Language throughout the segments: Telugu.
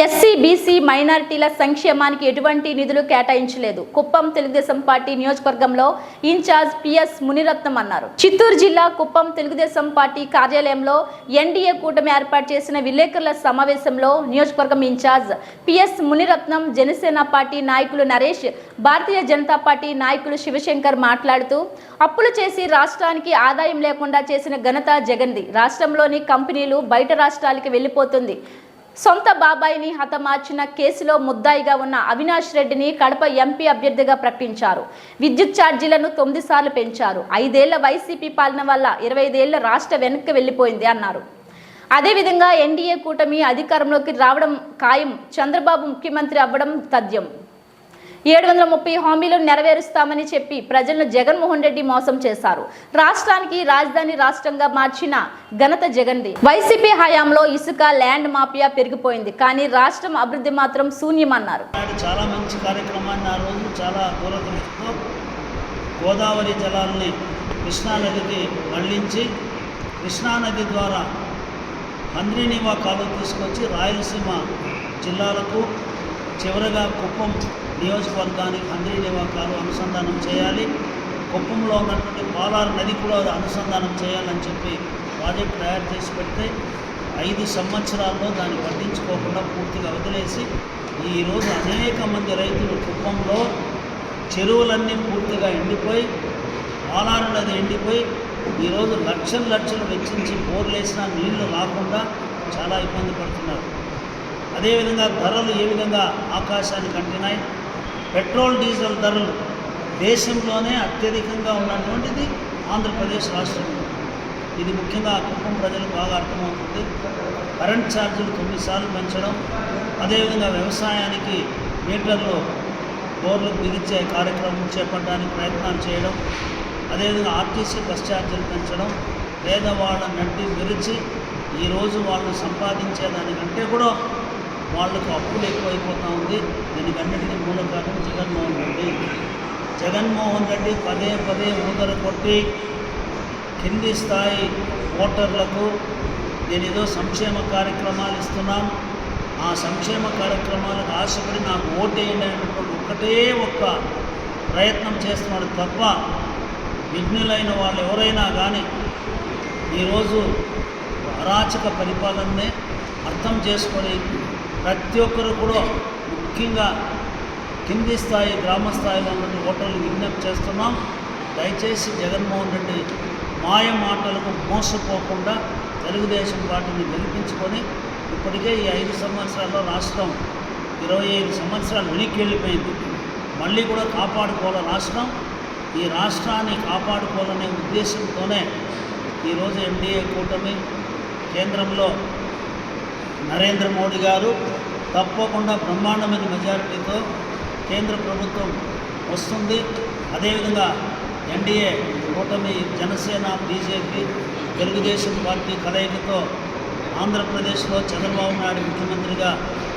ఎస్సీ బీసీ మైనారిటీల సంక్షేమానికి ఎటువంటి నిధులు కేటాయించలేదు. కుప్పం తెలుగుదేశం పార్టీ నియోజకవర్గంలో ఇన్ఛార్జ్ పిఎస్ మునిరత్నం అన్నారు. చిత్తూరు జిల్లా కుప్పం తెలుగుదేశం పార్టీ కార్యాలయంలో ఎన్డీఏ కూటమి ఏర్పాటు చేసిన విలేకరుల సమావేశంలో నియోజకవర్గం incharge PS Muniratnam Janasena party నాయకులు నరేష్ భారతీయ జనతా పార్టీ నాయకులు శివశంకర్ మాట్లాడుతూ అప్పులు చేసి రాష్ట్రానికి ఆదాయం లేకుండా చేసిన ఘనత జగన్ది రాష్ట్రంలోని కంపెనీలు బయట రాష్ట్రాలకి వెళ్ళిపోతుంది. సొంత బాబాయిని హతమార్చిన కేసులో ముద్దాయిగా ఉన్న అవినాష్ రెడ్డిని కడప ఎంపీ అభ్యర్థిగా ప్రకటించారు. విద్యుత్ ఛార్జీలను తొమ్మిది సార్లు పెంచారు. ఐదేళ్ళ వైసీపీ పాలన వల్ల ఇరవై ఐదేళ్ళ రాష్ట్ర వెనక్కి వెళ్ళిపోయింది అన్నారు. అదేవిధంగా ఎన్డీఏ కూటమి అధికారంలోకి రావడం ఖాయం. చంద్రబాబు ముఖ్యమంత్రి అవ్వడం తథ్యం. ఏడు వందల ముప్పై హామీలు నెరవేరుస్తామని చెప్పి ప్రజలను జగన్మోహన్ రెడ్డి మోసం చేశారు. రాష్ట్రానికి రాజధాని రాష్ట్రంగా మార్చిన ఘనత జగన్ది. వైసీపీ హయాంలో ఇసుక ల్యాండ్ మాఫియా పెరిగిపోయింది. కానీ రాష్ట్రం అభివృద్ధి మాత్రం శూన్యమన్నారు. చాలా మంచి కార్యక్రమాన్ని ఆ రోజు చాలా దూరదృష్టితో గోదావరి జలాల్ని కృష్ణానదికి మళ్ళించి కృష్ణానది ద్వారా హంద్రీనివా కాలువ తీసుకొచ్చి రాయలసీమ జిల్లాలకు చివరగా కుప్పం నియోజకవర్గానికి హంద్రీ నివాకాలు అనుసంధానం చేయాలి. కుప్పంలో ఉన్నటువంటి పాలారు నది కూడా అనుసంధానం చేయాలని చెప్పి ప్రాజెక్ట్ తయారు చేసి పెడితే ఐదు సంవత్సరాల్లో దాన్ని పట్టించుకోకుండా పూర్తిగా వదిలేసి ఈరోజు అనేక మంది రైతులు కుప్పంలో చెరువులన్నీ పూర్తిగా ఎండిపోయి పాలారు నది ఎండిపోయి ఈరోజు లక్షలు లక్షలు వెచ్చించి బోర్లేసినా నీళ్ళు రాకుండా చాలా ఇబ్బంది పడుతున్నారు. అదేవిధంగా ధరలు ఏ విధంగా ఆకాశానికి అంటినాయి పెట్రోల్ డీజిల్ ధరలు దేశంలోనే అత్యధికంగా ఉన్నటువంటిది ఆంధ్రప్రదేశ్ రాష్ట్రంలో. ఇది ముఖ్యంగా కుటుంబం ప్రజలకు బాగా అర్థమవుతుంది. కరెంట్ ఛార్జీలు తొమ్మిది సార్లు పెంచడం అదేవిధంగా వ్యవసాయానికి మీటర్లు బోర్లు బిగించే కార్యక్రమం చేపట్టడానికి ప్రయత్నాలు చేయడం అదేవిధంగా ఆర్టీసీ బస్ ఛార్జీలు పెంచడం పేదవాళ్ళ నడ్డి విరిచి ఈరోజు వాళ్ళు సంపాదించే దానికంటే కూడా వాళ్ళకు అప్పులు ఎక్కువైపోతూ ఉంది. దీనికి అన్నిటికీ మూల కారణం జగన్మోహన్ రెడ్డి. జగన్మోహన్ రెడ్డి పదే పదే ఊదర కొట్టి కింది స్థాయి ఓటర్లకు నేను ఏదో సంక్షేమ కార్యక్రమాలు ఇస్తున్నాం. ఆ సంక్షేమ కార్యక్రమాలకు ఆశపడి నాకు ఓటేయండి అనేటువంటి ఒక్కటే ఒక్క ప్రయత్నం చేస్తున్నాడు తప్ప విఘ్నులైన వాళ్ళు ఎవరైనా కానీ ఈరోజు అరాచక పరిపాలననే అర్థం చేసుకొని ప్రతి ఒక్కరు కూడా ముఖ్యంగా కింది స్థాయి గ్రామ స్థాయిలో ఉన్న ఓటర్లు విజ్ఞప్తి చేస్తున్నాం. దయచేసి జగన్మోహన్ రెడ్డి మాయ మాటలకు మోసపోకుండా తెలుగుదేశం పార్టీని గెలిపించుకొని ఇప్పటికే ఈ ఐదు సంవత్సరాల్లో రాష్ట్రం ఇరవై ఐదు సంవత్సరాలు వెనక్కి వెళ్ళిపోయింది. మళ్ళీ కూడా కాపాడుకోవాలి రాష్ట్రం. ఈ రాష్ట్రాన్ని కాపాడుకోవాలనే ఉద్దేశంతోనే ఈరోజు ఎన్డీఏ కూటమి కేంద్రంలో నరేంద్ర మోడీ గారు తప్పకుండా బ్రహ్మాండమైన మెజారిటీతో కేంద్ర ప్రభుత్వం వస్తుంది. అదేవిధంగా ఎన్డీఏ కూటమి జనసేన బీజేపీ తెలుగుదేశం పార్టీ కలయికతో ఆంధ్రప్రదేశ్లో చంద్రబాబు నాయుడు ముఖ్యమంత్రిగా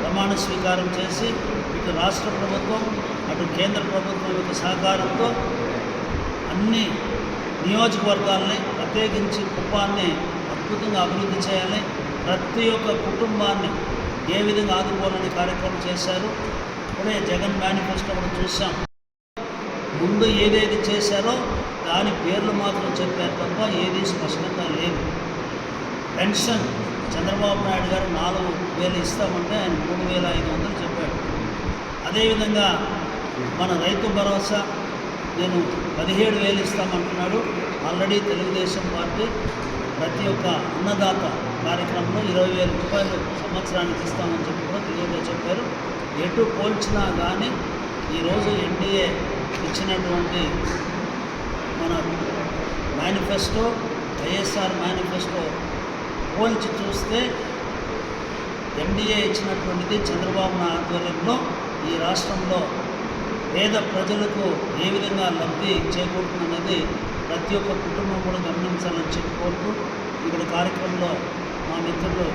ప్రమాణ స్వీకారం చేసి ఇటు రాష్ట్ర ప్రభుత్వం అటు కేంద్ర ప్రభుత్వం యొక్క సహకారంతో అన్ని నియోజకవర్గాల్ని ప్రత్యేకించి కుప్పాన్ని అద్భుతంగా అభివృద్ధి చేయాలి. ప్రతి ఒక్క కుటుంబాన్ని ఏ విధంగా ఆదుకోవాలనే కార్యక్రమం చేశారు. ఇప్పుడే జగన్ మేనిఫెస్టో కూడా చూసాం ముందు ఏదేది చేశారో దాని పేర్లు మాత్రం చెప్పారు తప్ప ఏది స్పష్టంగా లేదు. పెన్షన్ చంద్రబాబు నాయుడు గారు నాలుగు వేలు ఇస్తామంటే ఆయన మూడు వేల ఐదు వందలు చెప్పాడు. అదేవిధంగా మన రైతు భరోసా నేను పదిహేడు వేలు ఇస్తామంటున్నాడు. ఆల్రెడీ తెలుగుదేశం పార్టీ ప్రతి ఒక్క అన్నదాత కార్యక్రమంలో ఇరవై వేల రూపాయలు సంవత్సరానికి ఇస్తామని చెప్పి కూడా క్లియర్గా చెప్పారు ఎటు పోల్చినా కానీ ఈరోజు ఎన్డీఏ ఇచ్చినటువంటి మన మేనిఫెస్టో వైఎస్ఆర్ మేనిఫెస్టో పోల్చి చూస్తే ఎన్డీఏ ఇచ్చినటువంటిది చంద్రబాబు నాయుడు ఆధ్వర్యంలో ఈ రాష్ట్రంలో పేద ప్రజలకు ఏ విధంగా లబ్ధి చేకూరుతుందనేది ప్రతి ఒక్క కుటుంబం కూడా గమనించాలని చెప్పి కోరుతూ ఇక్కడ కార్యక్రమంలో మా మిత్రులు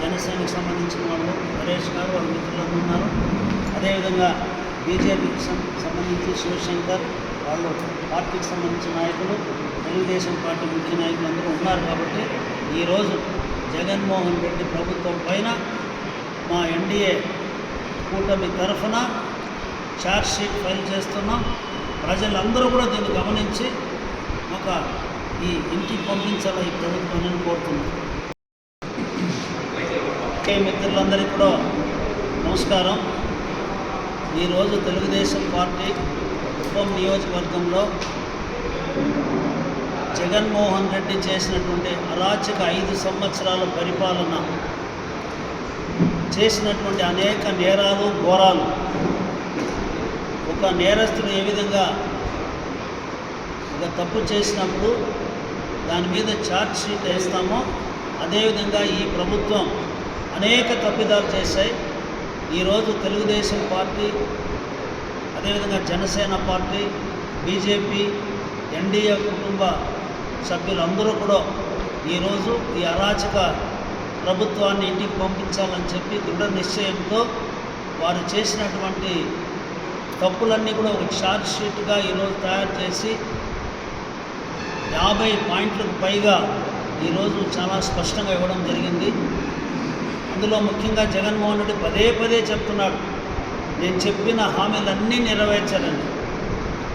జనసేనకు సంబంధించిన వాళ్ళు నరేష్ గారు వాళ్ళ మిత్రులు ఉన్నారు. అదేవిధంగా బీజేపీకి సంబంధించి శివశంకర్ వాళ్ళు పార్టీకి సంబంధించిన నాయకులు తెలుగుదేశం పార్టీ ముఖ్య నాయకులు అందరూ ఉన్నారు కాబట్టి ఈరోజు జగన్మోహన్ రెడ్డి ప్రభుత్వం పైన మా ఎన్డీఏ కూటమి తరఫున షీట్ ఫైల్ చేస్తున్నాం. ప్రజలందరూ కూడా దీన్ని గమనించి ఒక ఈ ఇంటికి పంపించాలని ఈ ప్రభుత్వాన్ని కోరుతున్నాం. ఓకే మిత్రులందరికీ కూడా నమస్కారం. ఈరోజు తెలుగుదేశం పార్టీ కుప్పం నియోజకవర్గంలో జగన్మోహన్ రెడ్డి చేసినటువంటి అరాచక ఐదు సంవత్సరాల పరిపాలన చేసినటువంటి అనేక నేరాలు ఘోరాలు. ఒక నేరస్తుడు ఏ విధంగా ఒక తప్పు చేసినప్పుడు దాని మీద ఛార్జ్ షీట్ వేస్తామో అదేవిధంగా ఈ ప్రభుత్వం అనేక తప్పిదాలు చేశాయి. ఈరోజు తెలుగుదేశం పార్టీ అదేవిధంగా జనసేన పార్టీ బీజేపీ ఎన్డీఏ కుటుంబ సభ్యులందరూ కూడా ఈరోజు ఈ అరాచక ప్రభుత్వాన్ని ఇంటికి పంపించాలని చెప్పి దృఢ నిశ్చయంతో వారు చేసినటువంటి తప్పులన్నీ కూడా ఒక షార్ట్ షీట్గా ఈరోజు తయారు చేసి యాభై పాయింట్లకు పైగా ఈరోజు చాలా స్పష్టంగా ఇవ్వడం జరిగింది. అందులో ముఖ్యంగా జగన్మోహన్ రెడ్డి పదే పదే చెప్తున్నాడు నేను చెప్పిన హామీలన్నీ నెరవేర్చాలని.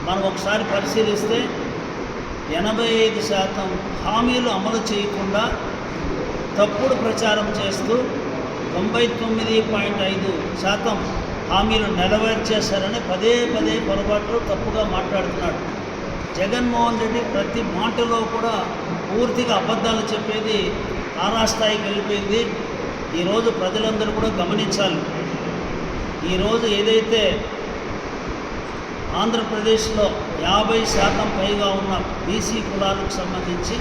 మనం ఒకసారి పరిశీలిస్తే ఎనభై ఐదు శాతం హామీలు అమలు చేయకుండా తప్పుడు ప్రచారం చేస్తూ తొంభై తొమ్మిది పాయింట్ ఐదు శాతం హామీలు నెరవేర్చేశారని పదే పదే పొరపాటు తప్పుగా మాట్లాడుతున్నాడు. జగన్మోహన్ రెడ్డి ప్రతి మాటలో కూడా పూర్తిగా అబద్ధాలు చెప్పేది తారాస్థాయికి వెళ్ళిపోయింది ఈరోజు ప్రజలందరూ కూడా గమనించాలి. ఈరోజు ఏదైతే ఆంధ్రప్రదేశ్లో యాభై శాతం పైగా ఉన్న బీసీ కులాలకు సంబంధించి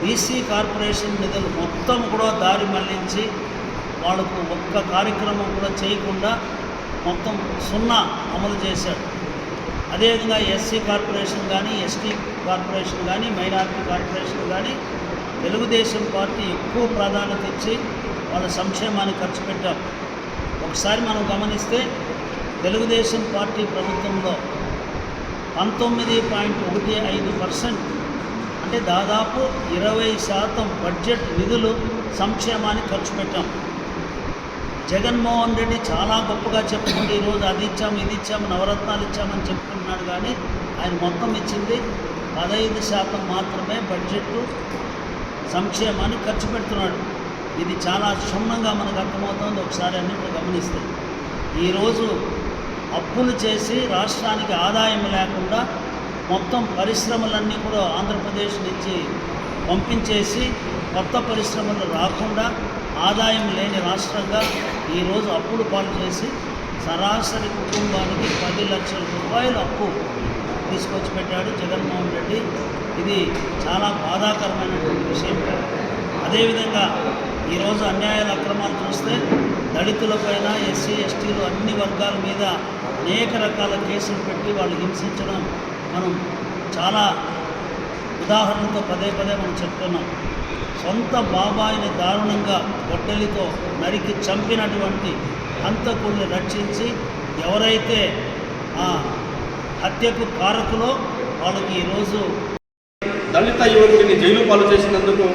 బీసీ కార్పొరేషన్ నిధులు మొత్తం కూడా దారి మళ్ళించి వాళ్ళకు ఒక్క కార్యక్రమం కూడా చేయకుండా మొత్తం సున్నా అమలు చేశాడు. అదేవిధంగా ఎస్సీ కార్పొరేషన్ కానీ ఎస్టీ కార్పొరేషన్ కానీ మైనారిటీ కార్పొరేషన్ కానీ తెలుగుదేశం పార్టీ ఎక్కువ ప్రాధాన్యత ఇచ్చి వాళ్ళ సంక్షేమాన్ని ఖర్చు పెట్టాం. ఒకసారి మనం గమనిస్తే తెలుగుదేశం పార్టీ ప్రభుత్వంలో పంతొమ్మిది పాయింట్ ఒకటి ఐదు పర్సెంట్ అంటే దాదాపు ఇరవై శాతం బడ్జెట్ నిధులు సంక్షేమాన్ని ఖర్చు పెట్టాం. జగన్మోహన్ రెడ్డి చాలా గొప్పగా చెప్పుకుంటే ఈరోజు అది ఇచ్చాం ఇది ఇచ్చాము నవరత్నాలు ఇచ్చామని చెప్పుకుంటున్నాడు కానీ ఆయన మొత్తం ఇచ్చింది పదహైదు శాతం మాత్రమే బడ్జెట్ సంక్షేమాన్ని ఖర్చు పెడుతున్నాడు. ఇది చాలా క్షుణ్ణంగా మనకు అర్థమవుతుంది. ఒకసారి అన్నింటిని గమనిస్తే ఈరోజు అప్పులు చేసి రాష్ట్రానికి ఆదాయం లేకుండా మొత్తం పరిశ్రమలన్నీ కూడా ఆంధ్రప్రదేశ్ నుంచి పంపించేసి కొత్త పరిశ్రమలు రాకుండా ఆదాయం లేని రాష్ట్రంగా ఈరోజు అప్పులు పాలు చేసి సరాసరి కుటుంబానికి పది లక్షల రూపాయలు అప్పు తీసుకొచ్చి పెట్టాడు జగన్మోహన్ రెడ్డి. ఇది చాలా బాధాకరమైనటువంటి విషయం. అదేవిధంగా ఈరోజు అన్యాయాల అక్రమాలు చూస్తే దళితులపైన ఎస్సీ ఎస్టీలు అన్ని వర్గాల మీద అనేక రకాల కేసులు పెట్టి వాళ్ళు హింసించడం మనం చాలా ఉదాహరణతో పదే పదే మనం చెప్తున్నాం. సొంత బాబాయిని దారుణంగా గొడ్డలితో నరికి చంపినటువంటి హంతకుల్ని రక్షించి ఎవరైతే ఆ హత్యకు కారకులో వాళ్ళకి ఈరోజు దళిత యువకుడిని జైలు పాలు చేసినందుకు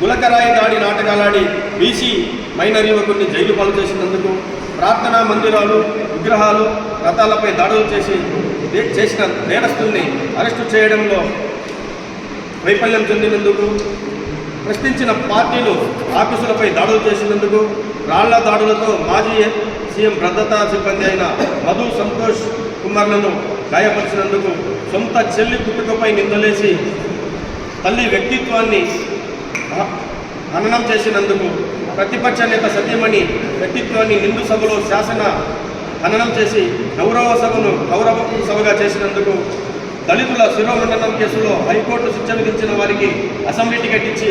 గులకరాయి దాడి నాటకాలాడి బీసీ మైనర్ యువకుడిని జైలు పాలు చేసినందుకు ప్రార్థనా మందిరాలు విగ్రహాలు రథాలపై దాడులు చేసి చేసిన నేరస్తుల్ని అరెస్టు చేయడంలో వైఫల్యం చెందినందుకు ప్రశ్నించిన పార్టీలు ఆఫీసులపై దాడులు చేసినందుకు రాళ్ళ దాడులతో మాజీ సీఎం భద్రతా సిబ్బంది అయిన మధు సంతోష్ కుమార్లను గాయపరిచినందుకు సొంత చెల్లి పుట్టుకపై నిందలేసి తల్లి వ్యక్తిత్వాన్ని హననం చేసినందుకు ప్రతిపక్ష నేత సత్యమణి వ్యక్తిత్వాన్ని నిండు సభలో శాసన ఖననం చేసి గౌరవ సభను గౌరవ సభగా చేసినందుకు దళితుల శిరోమండనం కేసులో హైకోర్టు శిక్ష విధించిన వారికి అసెంబ్లీ టికెట్ ఇచ్చి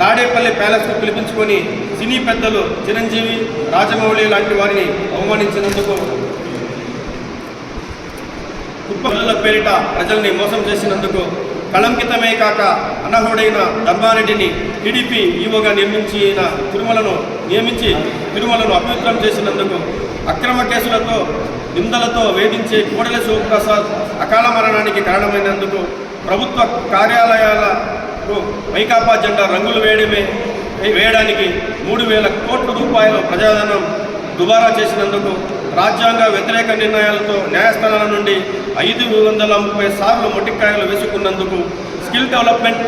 తాడేపల్లి ప్యాలెస్కు పిలిపించుకొని సినీ పెద్దలు చిరంజీవి రాజమౌళి లాంటి వారిని అవమానించినందుకు కుప్పల పేరిట ప్రజల్ని మోసం చేసినందుకు కళంకితమే కాక అనర్హుడైన ధర్మారెడ్డిని టీడీపీ ఈవోగా నియమించిన తిరుమలను నియమించి తిరుమలను అపవిత్రం చేసినందుకు అక్రమ కేసులతో నిందలతో వేధించే కోడెల శివప్రసాద్ అకాల మరణానికి కారణమైనందుకు ప్రభుత్వ కార్యాలయాలకు వైకాపా జెండా రంగులు వేయడమే వేయడానికి మూడు వేల కోట్ల రూపాయల ప్రజాధనం దుబారా చేసినందుకు రాజ్యాంగ వ్యతిరేక నిర్ణయాలతో న్యాయస్థానాల నుండి ఐదు వందల ముప్పై సార్లు మొట్టికాయలు వేసుకున్నందుకు స్కిల్ డెవలప్మెంట్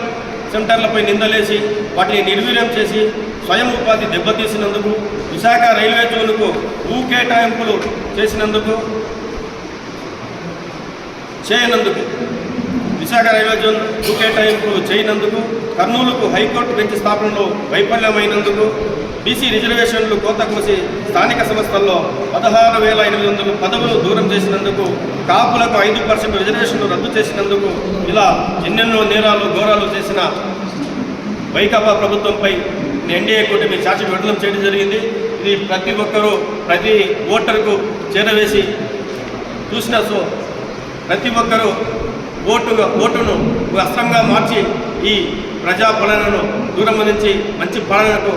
సెంటర్లపై నిందలేసి వాటిని నిర్వీర్యం చేసి స్వయం ఉపాధి దెబ్బతీసినందుకు విశాఖ రైల్వే జోన్కు భూ కేటాయింపులు చేసినందుకు చేయనందుకు విశాఖ రైల్వే జోన్ భూ కేటాయింపులు చేయనందుకు కర్నూలుకు హైకోర్టు బెంచ్ స్థాపనలో వైఫల్యమైనందుకు బీసీ రిజర్వేషన్లు కోత కోసి స్థానిక సంస్థల్లో పదహారు వేల ఎనిమిది వందల పదవులు దూరం చేసినందుకు కాపులకు ఐదు పర్సెంట్ రిజర్వేషన్లు రద్దు చేసినందుకు ఇలా ఎన్నెన్నో నేరాలు ఘోరాలు చేసిన వైకాపా ప్రభుత్వంపై ఎన్డీఏ కూటమి చాచి విడుదల చేయడం జరిగింది. ఇది ప్రతి ఒక్కరూ ప్రతి ఓటర్కు చేరవేసి చూసిన సో ప్రతి ఒక్కరూ ఓటుగా ఓటును అస్త్రంగా మార్చి ఈ ప్రజా పాలనను దూరం నుంచి మంచి పాలనకు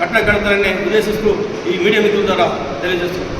కట్టగడతారని ఉద్దేశిస్తూ ఈ మీడియా మిత్రుల ద్వారా తెలియజేస్తున్నాను